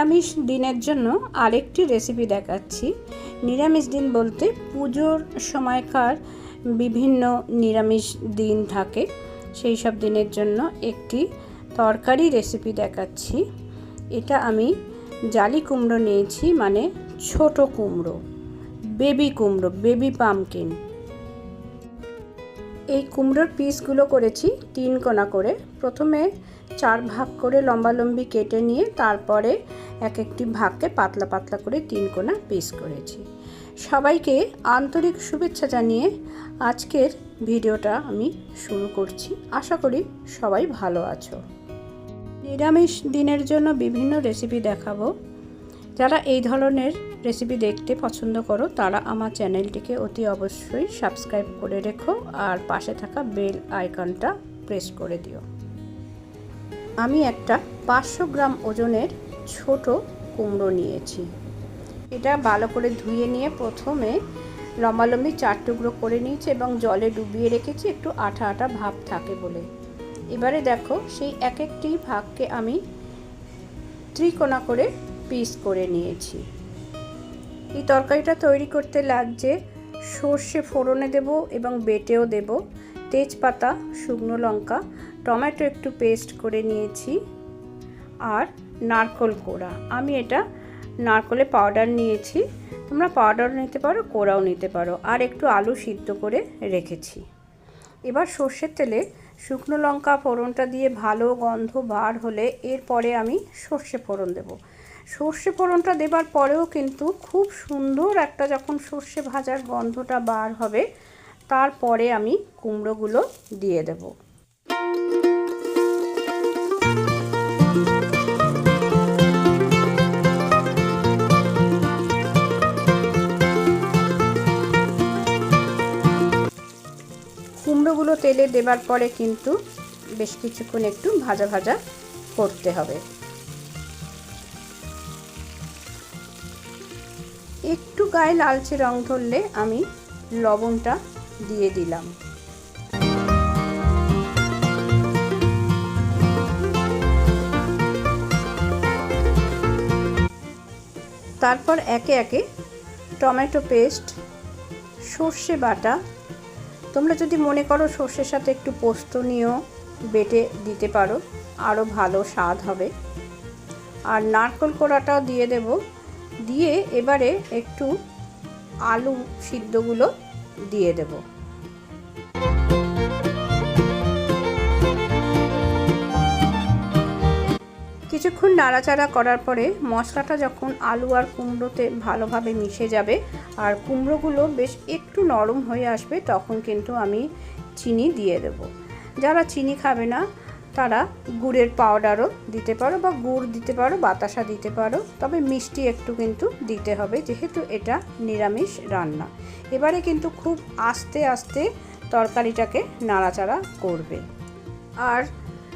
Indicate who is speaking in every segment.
Speaker 1: নিরামিষ দিনের জন্য আরেকটি রেসিপি দেখাচ্ছি। নিরামিষ দিন বলতে পুজোর সময়কার বিভিন্ন নিরামিষ দিন থাকে। সেই সব দিনের জন্য একটি তরকারি রেসিপি দেখাচ্ছি। এটা আমি জালি কুমড়ো নিয়েছি মানে ছোট কুমড়ো বেবি কুমড়ো বেবি পামকিন এই কুমড়োর পিসগুলো করেছি তিন কোনা করে। প্রথমে চার ভাগ করে লম্বালম্বি কেটে নিয়ে তারপরে এক একটি ভাগকে পাতলা পাতলা করে তিন কোনা পিস করেছি। সবাইকে আন্তরিক শুভেচ্ছা জানিয়ে আজকের ভিডিওটা আমি শুরু করছি। আশা করি সবাই ভালো আছো। নিরামিষ দিনের জন্য বিভিন্ন রেসিপি দেখাবো। যারা এই ধরনের রেসিপি দেখতে পছন্দ করো, তারা আমার চ্যানেলটিকে অতি অবশ্যই সাবস্ক্রাইব করে রেখো আর পাশে থাকা বেল আইকনটা প্রেস করে দিও। আমি একটা পাঁচশো গ্রাম ওজনের ছোট কুমড়ো নিয়েছি। এটা ভালো করে ধুয়ে নিয়ে প্রথমে লম্বালম্বি চার টুকরো করে নিয়েছি এবং জলে ডুবিয়ে রেখেছি, একটু আঠা আঠা ভাব থাকে বলে। এবারে দেখো সেই এক একটি ভাগকে আমি ত্রিকোণা করে পিস করে নিয়েছি। এই তরকারিটা তৈরি করতে লাগছে, সর্ষে ফোড়নে দেব এবং বেটেও দেব। তেজপাতা, শুকনো লঙ্কা, টমেটো একটু পেস্ট করে নিয়েছি। আর নারকল কোড়া। আমি এটা নারকলে পাউডার নিয়েছি। তোমরা পাউডার নিতে পারো, কোড়াও নিতে পারো। আর একটু আলু সিদ্ধ করে রেখেছি। এবার সর্ষের তেলে শুকনো লঙ্কা ফোড়নটা দিয়ে ভালো গন্ধ বার হলে এরপরে আমি সর্ষে ফোড়ন দেবো। সর্ষে ফোড়নটা দেবার পরেও কিন্তু খুব সুন্দর একটা যখন সর্ষে ভাজার গন্ধটা বার হবে, তারপরে আমি কুমড়োগুলো দিয়ে দেব। তেলে দেবার পরে কিন্তু বেশ কিছুক্ষণ একটু ভাজা ভাজা করতে হবে। একটু গায়ে লালচে রং ধরলে আমি লবণটা দিয়ে দিলাম। তারপর একে একে টমেটো পেস্ট, সর্ষে বাটা তোমরা যদি মনে করো সর্ষের সাথে একটু পোস্ত নিয়েও বেটে দিতে পারো আরও ভালো স্বাদ হবে। আর নারকল কোড়াটাও দিয়ে দেব। দিয়ে এবারে একটু আলু সিদ্ধগুলো দিয়ে দেব। কিছুক্ষণ নাড়াচাড়া করার পরে মশলাটা যখন আলু আর কুমড়োতে ভালোভাবে মিশে যাবে আর কুমড়োগুলো বেশ একটু নরম হয়ে আসবে, তখন কিন্তু আমি চিনি দিয়ে দেব। যারা চিনি খাবে না, তারা গুড়ের পাউডারও দিতে পারো বা গুড় দিতে পারো, বাতাসা দিতে পারো, তবে মিষ্টি একটু কিন্তু দিতে হবে, যেহেতু এটা নিরামিষ রান্না। এবারে কিন্তু খুব আস্তে আস্তে তরকারিটাকে নাড়াচাড়া করবে। আর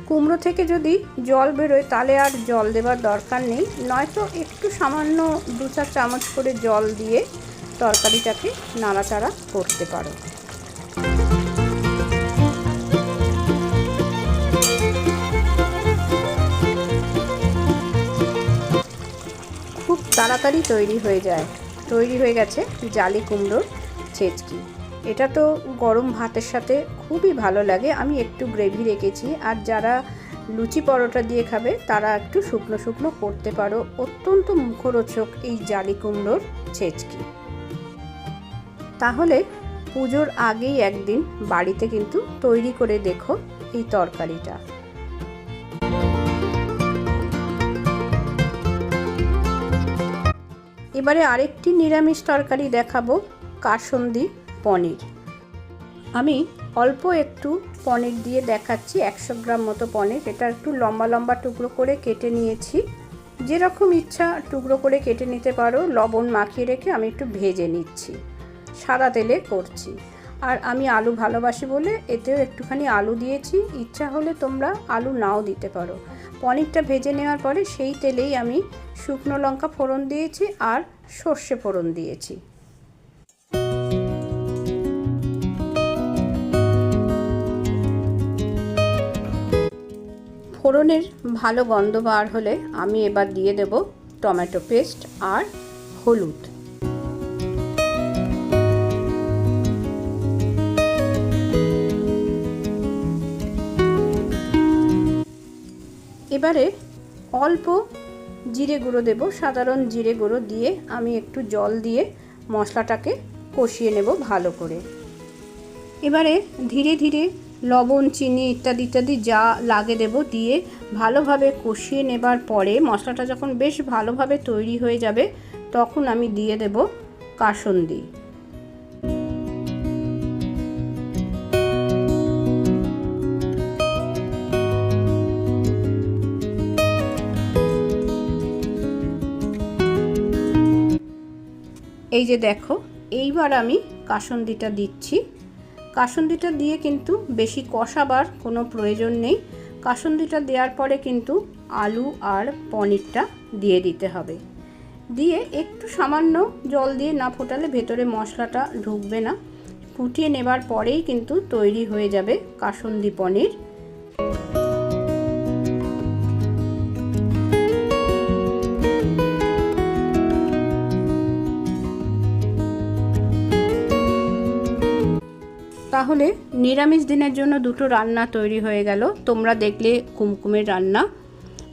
Speaker 1: কুমড়ো থেকে যদি জল বেরোয়, তাহলে আর জল দেবার দরকার নেই। নয়তো একটু সামান্য দু চার চামচ করে জল দিয়ে তরকারিটাকে নাড়াচাড়া করতে পারো। খুব তাড়াতাড়ি তৈরি হয়ে যায়। তৈরি হয়ে গেছে জালি কুমড়োর ছেচকি। এটা তো গরম ভাতের সাথে খুবই ভালো লাগে। আমি একটু গ্রেভি রেখেছি। আর যারা লুচি পরোটা দিয়ে খাবে, তারা একটু শুকনো শুকনো করতে পারো। অত্যন্ত মুখরোচক এই জালি কুমড়োর ছেচকি। তাহলে পুজোর আগেই একদিন বাড়িতে কিন্তু তৈরি করে দেখো এই তরকারিটা। এবারে আরেকটি নিরামিষ তরকারি দেখাবো, কাসন্দি। পনির। আমি অল্প একটু পনির দিয়ে দেখাচ্ছি, একশো গ্রাম মতো পনির। এটা একটু লম্বা লম্বা টুকরো করে কেটে নিয়েছি। যেরকম ইচ্ছা টুকরো করে কেটে নিতে পারো, লবণ মাখিয়ে রেখে আমি একটু ভেজে নিচ্ছি। সাদা তেলে করছি। আর আমি আলু ভালোবাসি বলে এতেও একটুখানি আলু দিয়েছি। ইচ্ছা হলে তোমরা আলু নাও দিতে পারো। পনিরটা ভেজে নেওয়ার পরে সেই তেলেই আমি শুকনো লঙ্কা ফোড়ন দিয়েছি আর সর্ষে ফোড়ন দিয়েছি। ফোড়নের ভালো গন্ধ বার হলে আমি এবার দিয়ে দেব টমেটো পেস্ট আর হলুদ। এবারে অল্প জিরে গুঁড়ো দেব, সাধারণ জিরে গুঁড়ো দিয়ে আমি একটু জল দিয়ে মশলাটাকে কষিয়ে নেব ভালো করে। এবারে ধীরে ধীরে লবণ, চিনি ইত্যাদি ইত্যাদি যা লাগে দেব দিয়ে ভালোভাবে কষিয়ে নেবার পরে মশলাটা যখন বেশ ভালোভাবে তৈরি হয়ে যাবে, তখন আমি দিয়ে দেব কাসন্দি। এই যে দেখো, এইবার আমি কাসন্দিটা দিচ্ছি। কাসন্দিটা দিয়ে কিন্তু বেশি কষাবার কোনো প্রয়োজন নেই। কাসুন্দিটা দেওয়ার পরে কিন্তু আলু আর পনিরটা দিয়ে দিতে হবে। দিয়ে একটু সামান্য জল দিয়ে না ফোটালে ভেতরে মশলাটা ঢুকবে না। ফুটিয়ে নেবার পরেই কিন্তু তৈরি হয়ে যাবে কাসুন্দি পনির। তাহলে নিরামিষ দিনের জন্য দুটো রান্না তৈরি হয়ে গেল। তোমরা দেখলে কুমকুমের রান্না।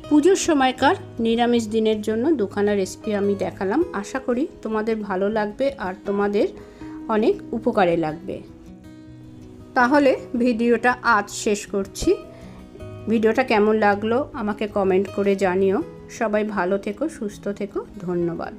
Speaker 1: পুজোর সময়কার নিরামিষ দিনের জন্য দুখানা রেসিপি আমি দেখালাম। আশা করি তোমাদের ভালো লাগবে আর তোমাদের অনেক উপকারে লাগবে। তাহলে ভিডিওটা আজ শেষ করছি। ভিডিওটা কেমন লাগল আমাকে কমেন্ট করে জানিও। সবাই ভালো থেকো, সুস্থ থেকো। ধন্যবাদ।